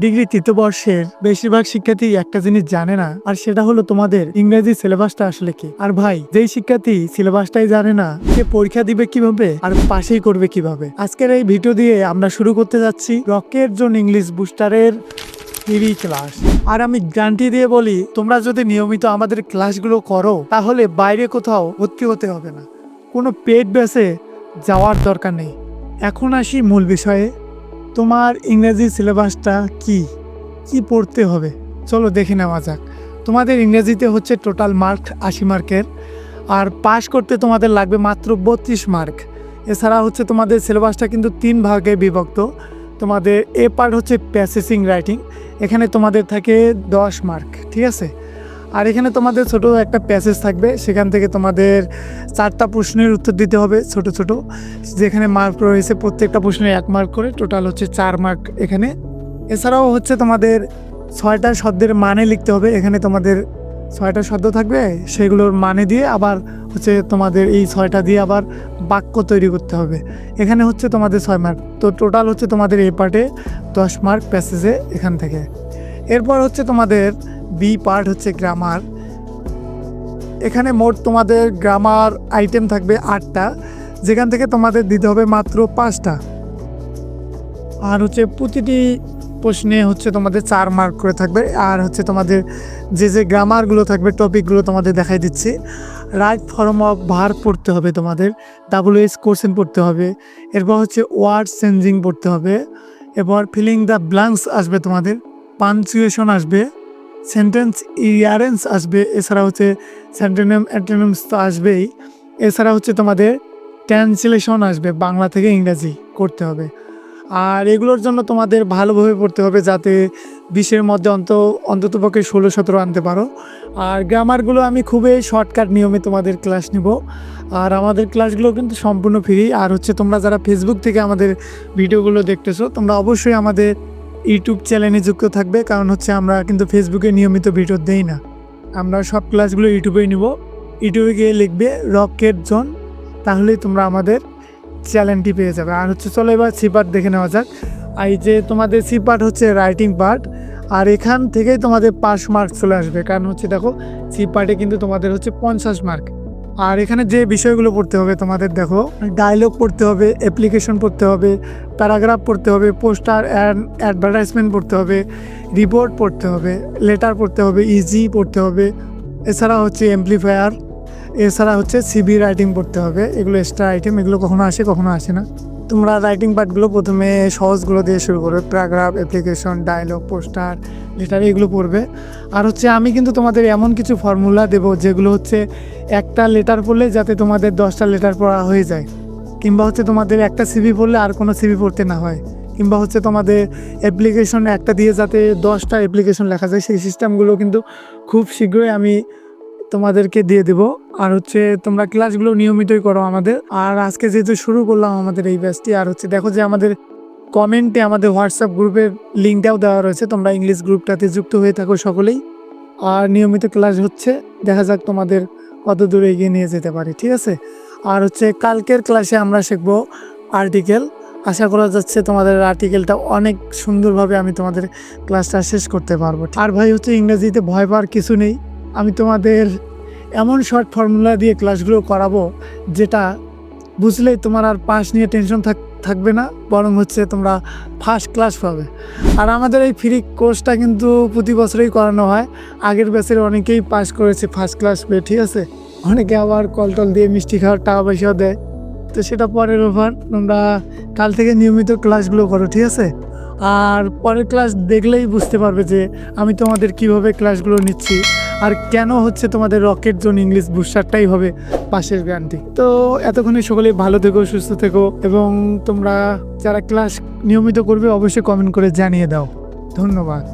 Degree তৃতীয় বর্ষের বেশিরভাগ শিক্ষার্থী একটা জিনিস জানে না, আর সেটা হলো তোমাদের ইংরেজি সিলেবাসটা আসলে কি। আর ভাই, যেই শিক্ষার্থী সিলেবাসটাই জানে না, সে পরীক্ষা দিবে কীভাবে আর পাশেই করবে কীভাবে। আজকের এই ভিডিও দিয়ে আমরা শুরু করতে যাচ্ছি রকেট জোন ইংলিশ বুস্টারের ফ্রি ক্লাস। আর আমি গ্যারান্টি দিয়ে বলি, তোমরা যদি নিয়মিত আমাদের ক্লাসগুলো করো, তাহলে বাইরে কোথাও ভর্তি হতে হবে না। কোনো পেট বেসে যাওয়ার দরকার নেই। এখন আসি মূল বিষয়ে। তোমার ইংরেজি সিলেবাসটা কি? কি পড়তে হবে? চলো দেখে নেওয়া যাক। তোমাদের ইংরেজিতে হচ্ছে টোটাল মার্ক আশি মার্কের আর পাশ করতে তোমাদের লাগবে মাত্র বত্রিশ মার্ক এছাড়া হচ্ছে তোমাদের সিলেবাসটা কিন্তু তিন ভাগে বিভক্ত। তোমাদের এ পার্ট হচ্ছে প্যাসেসিং রাইটিং এখানে তোমাদের থাকে দশ মার্ক ঠিক আছে? আর এখানে তোমাদের ছোট একটা প্যাসেজ থাকবে। সেখান থেকে তোমাদের চারটা প্রশ্নের উত্তর দিতে হবে ছোট ছোট। যেখানে মার্ক রয়েছে প্রত্যেকটা প্রশ্নে এক মার্ক করে টোটাল হচ্ছে চার মার্ক এখানে। এছাড়াও হচ্ছে তোমাদের ছয়টা শব্দের মানে লিখতে হবে। এখানে তোমাদের ছয়টা শব্দ থাকবে, সেগুলোর মানে দিয়ে আবার হচ্ছে তোমাদের এই ছয়টা দিয়ে আবার বাক্য তৈরি করতে হবে। এখানে হচ্ছে তোমাদের ছয় মার্ক তো টোটাল হচ্ছে তোমাদের এই পার্টে দশ মার্ক প্যাসেজে এখান থেকে। এরপর হচ্ছে তোমাদের বি পার্ট হচ্ছে গ্রামার এখানে মোট তোমাদের গ্রামার আইটেম থাকবে আটটা, যেখান থেকে তোমাদের দিতে হবে মাত্র পাঁচটা। আর হচ্ছে প্রতিটি প্রশ্নে হচ্ছে তোমাদের চার মার্ক করে থাকবে, আর হচ্ছে তোমাদের যে যে গ্রামারগুলো থাকবে টপিকগুলো তোমাদের দেখাই দিচ্ছি। রাইট ফর্ম অফ ভার পড়তে হবে তোমাদের ডাবল এস কোশ্চেন পড়তে হবে, এরপর হচ্ছে ওয়ার্ড চেঞ্জিং পড়তে হবে, এরপর ফিলিং দ্য ব্লাঙ্কস আসবে তোমাদের পাঞ্চুয়েশন আসবে। সেন্টেন্স ইয়ারেন্স আসবে, এছাড়া হচ্ছে সেন্টেনিয়াম অ্যান্টেনিয়ামস তো আসবেই। এছাড়া হচ্ছে তোমাদের ট্রান্সলেশন আসবে, বাংলা থেকে ইংরাজি করতে হবে। আর এগুলোর জন্য তোমাদের ভালোভাবে পড়তে হবে যাতে বিশের মধ্যে অন্ত, অন্ততপক্ষে ষোলো, সতেরো আনতে পারো। আর গ্রামারগুলো আমি খুবই শর্টকাট নিয়মে তোমাদের ক্লাস নিব। আর আমাদের ক্লাসগুলো কিন্তু সম্পূর্ণ ফ্রি আর হচ্ছে তোমরা যারা ফেসবুক থেকে আমাদের ভিডিওগুলো দেখতেছো, তোমরা অবশ্যই আমাদের ইউটিউব চ্যানেলে যুক্ত থাকবে, কারণ হচ্ছে আমরা কিন্তু ফেসবুকে নিয়মিত ভিডিও দেই না। আমরা সব ক্লাসগুলো ইউটিউবেই নিব। ইউটিউবে গিয়ে লিখবে রকেট জোন, তাহলেই তোমরা আমাদের চ্যানেলটি পেয়ে যাবে। আর হচ্ছে চলো এবার সি পার্ট দেখে নেওয়া যাক। আর এই যে তোমাদের সি পার্ট হচ্ছে রাইটিং পার্ট আর এখান থেকেই তোমাদের পাস মার্ক চলে আসবে। কারণ হচ্ছে দেখো সি পার্টে কিন্তু তোমাদের হচ্ছে পঞ্চাশ মার্ক আর এখানে যে বিষয়গুলো পড়তে হবে তোমাদের দেখো ডায়লগ পড়তে হবে অ্যাপ্লিকেশন পড়তে হবে প্যারাগ্রাফ পড়তে হবে পোস্টার অ্যান্ড অ্যাডভার্টাইজমেন্ট পড়তে হবে রিপোর্ট পড়তে হবে লেটার পড়তে হবে ইজি পড়তে হবে, এছাড়া হচ্ছে এমপ্লিফায়ার এছাড়া হচ্ছে সিবি রাইটিং পড়তে হবে, এগুলো এক্সট্রা আইটেম এগুলো কখনো আসে কখনো আসে না। তোমরা রাইটিং পার্টগুলো প্রথমে সহজগুলো দিয়ে শুরু করবে paragraph application dialogue poster letter এগুলো পড়বে। আর হচ্ছে আমি কিন্তু তোমাদের এমন কিছু ফর্মুলা দেবো যেগুলো হচ্ছে একটা লেটার পড়লে যাতে তোমাদের দশটা লেটার পড়া হয়ে যায়। কিংবা হচ্ছে তোমাদের একটা সিবি পড়লে আর কোনো সিবি পড়তে না হয়। কিংবা হচ্ছে তোমাদের অ্যাপ্লিকেশন একটা দিয়ে যাতে দশটা অ্যাপ্লিকেশন লেখা যায়, সেই সিস্টেমগুলো কিন্তু খুব শীঘ্রই আমি তোমাদেরকে দিয়ে দেব। আর হচ্ছে তোমরা ক্লাসগুলো নিয়মিতই করো আমাদের। আর আজকে যেহেতু শুরু করলাম আমাদের এই ব্যাচটি আর হচ্ছে দেখো যে আমাদের কমেন্টে আমাদের হোয়াটসঅ্যাপ গ্রুপের লিঙ্কটাও দেওয়া রয়েছে। তোমরা ইংলিশ গ্রুপটাতে যুক্ত হয়ে থাকো সকলেই। আর নিয়মিত ক্লাস হচ্ছে, দেখা যাক তোমাদের কত দূরে এগিয়ে নিয়ে যেতে পারি, ঠিক আছে? আর হচ্ছে কালকের ক্লাসে আমরা শিখব আর্টিকেল আশা করা যাচ্ছে তোমাদের আর্টিকেলটা অনেক সুন্দরভাবে আমি তোমাদের ক্লাসটা শেষ করতে পারব আর ভাই হচ্ছে ইংরেজিতে ভয় পাওয়ার কিছু নেই। আমি তোমাদের এমন শর্ট ফর্মুলা দিয়ে ক্লাসগুলো করাবো যেটা বুঝলেই তোমার আর পাস নিয়ে টেনশন থাক, থাকবে না, বরং হচ্ছে তোমরা ফার্স্ট ক্লাস পাবে। আর আমাদের এই ফ্রি কোর্সটা কিন্তু প্রতি বছরেই করানো হয়। আগের ব্যাচের অনেকেই পাস করেছে ফার্স্ট ক্লাস পেয়ে, ঠিক আছে? অনেকে আবার কল টল দিয়ে মিষ্টি খাওয়ার টাকা পয়সাও দেয়। তো সেটা পরের ব্যাপার, তোমরা কাল থেকে নিয়মিত ক্লাসগুলো করো, ঠিক আছে? আর পরের ক্লাস দেখলেই বুঝতে পারবে যে আমি তোমাদের কীভাবে ক্লাসগুলো নিচ্ছি। আর কেন হচ্ছে তোমাদের রকেট জোন ইংলিশ বুস্টারটাই হবে পাশের গানটি তো এতক্ষণে সকলে ভালো থেকো, সুস্থ থেকো এবং তোমরা যারা ক্লাস নিয়মিত করবে অবশ্যই কমেন্ট করে জানিয়ে দাও। ধন্যবাদ।